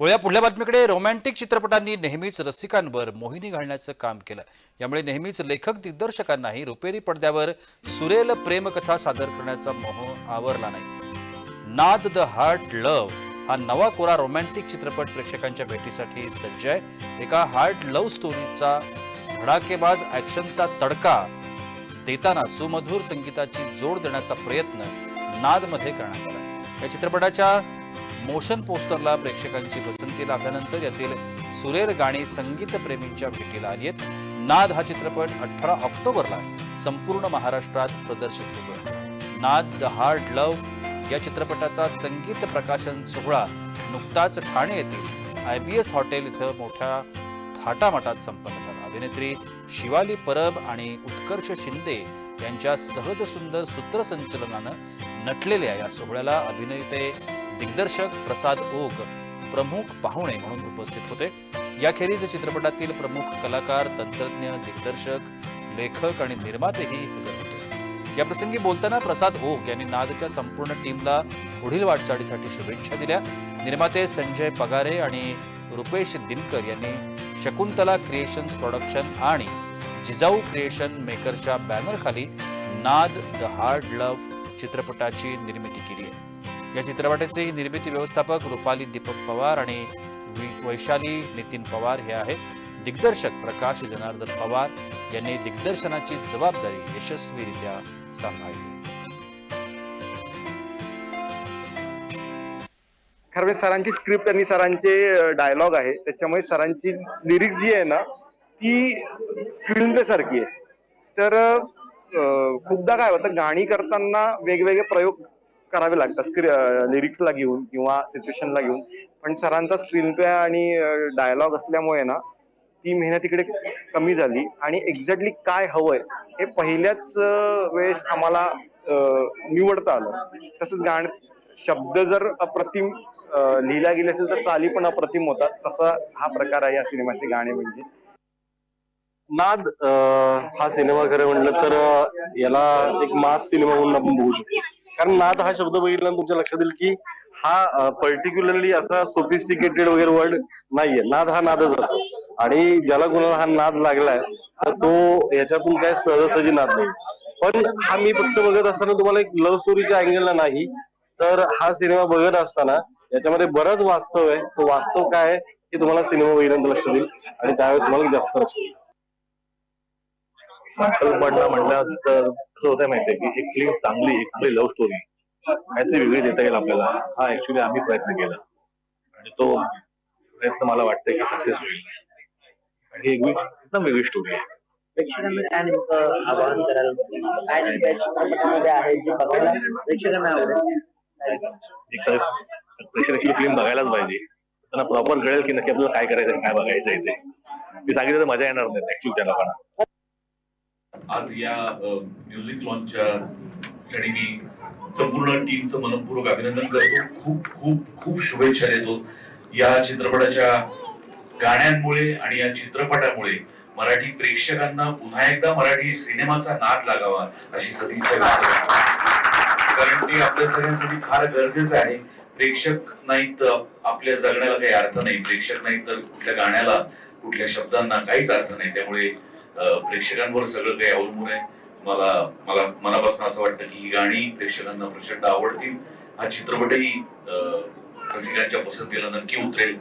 वळ्या पुढल्या बातमीकडे. रोमॅन्टिक चित्रपटांनी नेहमीच रसिकांवर मोहिनी घालण्याचं काम केलं. यामुळे नेहमीच लेखक दिग्दर्शकांनाही रुपेरी पडद्यावर सुरेल प्रेमकथा सादर करण्याचा मोह आवरला नाही. नाद द हार्ट लव्ह हा नवा कोरा रोमॅन्टिक चित्रपट प्रेक्षकांच्या भेटीसाठी सज्ज आहे. एका हार्ट लव्ह स्टोरीचा धडाकेबाज ऍक्शनचा तडका देताना सुमधुर संगीताची जोड देण्याचा प्रयत्न नादमध्ये करण्यात आला. या चित्रपटाच्या मोशन पोस्टरला प्रेक्षकांची पसंती लागल्यानंतर यातील सुरेल गाणी संगीतप्रेमींच्या भेटीला आली आहेत नाद हा चित्रपट अठरा ऑक्टोबरला संपूर्ण महाराष्ट्रात प्रदर्शित होतो नाद द हार्ड लव्ह या चित्रपटाचा संगीत प्रकाशन सोहळा नुकताच ठाणे येथील आय बी एस हॉटेल इथं मोठ्या थाटामाटात संपन्न झाला. अभिनेत्री शिवाली परब आणि उत्कर्ष शिंदे यांच्या सहज सुंदर सूत्रसंचलनानं नटलेल्या या सोहळ्याला अभिनेते दिग्दर्शक प्रसाद ओक प्रमुख पाहुणे म्हणून उपस्थित होते. याखेरीज चित्रपटातील प्रमुख कलाकार तंत्रज्ञ दिग्दर्शक लेखक आणि निर्मातेही हजर होते. या प्रसंगी बोलताना प्रसाद ओक यांनी नादच्या संपूर्ण टीमला पुढील वाटचालीसाठी शुभेच्छा दिल्या. निर्माते संजय पगारे आणि रुपेश दिनकर यांनी शकुंतला क्रिएशन्स प्रोडक्शन आणि जिजाऊ क्रिएशन मेकरच्या बॅनरखाली नाद द हार्ड लव्ह चित्रपटाची निर्मिती केली आहे. या चित्रपटाचे निर्मिती व्यवस्थापक रुपाली दीपक पवार आणि वैशाली नितीन पवार हे आहेत. दिग्दर्शक प्रकाश जनार्दन पवार यांनी दिग्दर्शनाची जबाबदारी यशस्वीरित्या सांभाळली. खरं म्हणजे सरांची स्क्रिप्ट आणि सरांचे डायलॉग आहे. त्याच्यामुळे सरांची लिरिक्स जी आहे ना ती स्क्रीन सारखी आहे. तर खूपदा काय होतं गाणी करताना वेगवेगळे प्रयोग करावे लागतात लिरिक्सला घेऊन किंवा सिच्युएशनला घेऊन. पण सरांचा स्क्रीन प्ले आणि डायलॉग असल्यामुळे ना ती मेहनत इकडे कमी झाली. आणि एक्झॅक्टली काय हवंय हे पहिल्याच वेळेस आम्हाला निवडता आलं. तसंच गाण शब्द जर अप्रतिम लिहिला गेले असेल तर चाली पण अप्रतिम होतात. तसा हा प्रकार आहे या सिनेमाचे गाणे म्हणजे. नाद हा सिनेमा खरं म्हटलं तर याला एक मास सिनेमा म्हणून आपण बघू शकतो. कारण नाद हा शब्द बघितला तुमच्या लक्षात येईल की हा पर्टिक्युलरली असा सोफिस्टिकेटेड वगैरे वर्ड नाहीये. नाद हा नादच असतो. आणि ज्याला कोणाला हा नाद लागलाय तर तो याच्यातून काय सहजासहजी नाद नाही. पण हा मी फक्त बघत असताना तुम्हाला एक लव्ह स्टोरीच्या अँगलला नाही तर हा सिनेमा बघत असताना याच्यामध्ये बरंच वास्तव आहे. तो वास्तव काय आहे हे तुम्हाला सिनेमा बघितल्यानंतर लक्षात येईल. आणि त्यावेळेस तुम्हाला जास्त लक्षात येईल. संकल्पना म्हणलं तर कसं होतं माहितीये की एक फिल्म चांगली एक चांगली लव्ह स्टोरी काहीतरी वेगळी देता येईल आपल्याला. हा ऍक्च्युली आम्ही प्रयत्न केला. आणि तो प्रयत्न मला वाटतं की सक्सेस होईल. आणि एक एकदम वेगळी स्टोरी आहे. प्रेक्षकांना काय नेमकं आवाहन करायला काय नेमकं या चित्रपटामध्ये आहे जे बघायला प्रेक्षकांना आवडेल. एक तर प्रेक्षकाची फिल्म बघायलाच पाहिजे. त्यांना प्रॉपर कळेल की नक्की आपल्याला काय करायचं काय बघायचं आहे ते. मी सांगितलं तर मजा येणार नाही ऍक्च्युली त्या लोकांना. आज या म्युझिक लॉन्चच्या क्षणी मी संपूर्ण टीमचं मनपूर्वक अभिनंदन करतो. खूप खूप खूप शुभेच्छा देतो. या चित्रपटाच्या गाण्यांमुळे आणि या चित्रपटामुळे मराठी प्रेक्षकांना पुन्हा एकदा मराठी सिनेमाचा नाद लागावा अशी सदिच्छा कारण ते आपल्या सगळ्यांसाठी फार गरजेचं आहे. प्रेक्षक नाही तर आपल्या जगण्याला काही अर्थ नाही. प्रेक्षक नाही तर कुठल्या गाण्याला कुठल्या शब्दांना काहीच अर्थ नाही. त्यामुळे प्रेक्षकांवर सगळं काही अवलंबून आहे. मला मला मनापासून असं वाटतं की ही गाणी प्रेक्षकांना प्रचंड आवडतील. हा चित्रपटही अं, रसिकांच्या पसंतीला नक्की उतरेल.